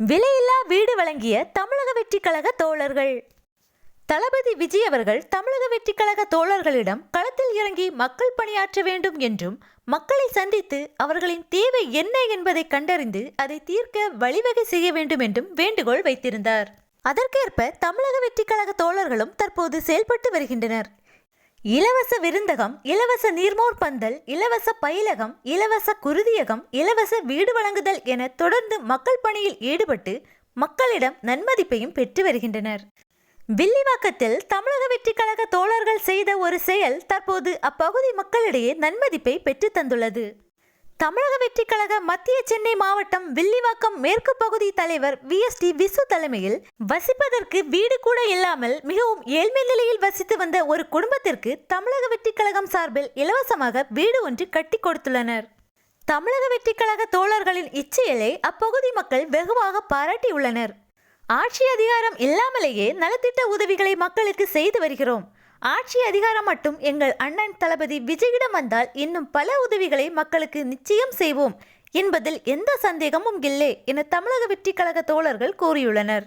விலையில்லா வீடு வழங்கிய தமிழக வெற்றி கழக தோழர்கள். தளபதி விஜய் அவர்கள் தமிழக வெற்றி கழக தோழர்களிடம் களத்தில் இறங்கி மக்கள் பணியாற்ற வேண்டும் என்றும் மக்களை சந்தித்து அவர்களின் தேவை என்ன என்பதை கண்டறிந்து அதை தீர்க்க வழிவகை செய்ய வேண்டும் என்றும் வேண்டுகோள் வைத்திருந்தார். அதற்கேற்ப தமிழக வெற்றி கழக தோழர்களும் தற்போது செயல்பட்டு வருகின்றனர். இலவச விருந்தகம் இலவச நீர்மோர் பந்தல் இலவச பயிலகம் இலவச குருதியகம் இலவச வீடு வழங்குதல் என தொடர்ந்து மக்கள் பணியில் ஈடுபட்டு மக்களிடம் நன்மதிப்பையும் பெற்று வருகின்றனர். வில்லிவாக்கத்தில் தமிழக வெற்றி கழக தோழர்கள் செய்த ஒரு செயல் தற்போது அப்பகுதி மக்களிடையே நன்மதிப்பை பெற்று தந்துள்ளது. தமிழக வெற்றிக் கழக மத்திய சென்னை மாவட்டம் வில்லிவாக்கம் மேற்கு பகுதி தலைவர் விஎஸ்டி விசு தலைமையில் வசிப்பதற்கு வீடு கூட இல்லாமல் மிகவும் ஏழ்மை நிலையில் வசித்து வந்த ஒரு குடும்பத்திற்கு தமிழக வெற்றிக் கழகம் சார்பில் இலவசமாக வீடு ஒன்று கட்டி கொடுத்துள்ளனர். தமிழக வெற்றிக் கழக தோழர்களின் இச்செயலை அப்பகுதி மக்கள் வெகுவாக பாராட்டியுள்ளனர். ஆட்சி அதிகாரம் இல்லாமலேயே நலத்திட்ட உதவிகளை மக்களுக்கு செய்து வருகிறோம். ஆட்சி அதிகாரம் மட்டும் எங்கள் அண்ணன் தளபதி விஜயிடம் வந்தால் இன்னும் பல உதவிகளை மக்களுக்கு நிச்சயம் செய்வோம் என்பதில் எந்த சந்தேகமும் இல்லை என தமிழக வெற்றி கழக தோழர்கள் கூறியுள்ளனர்.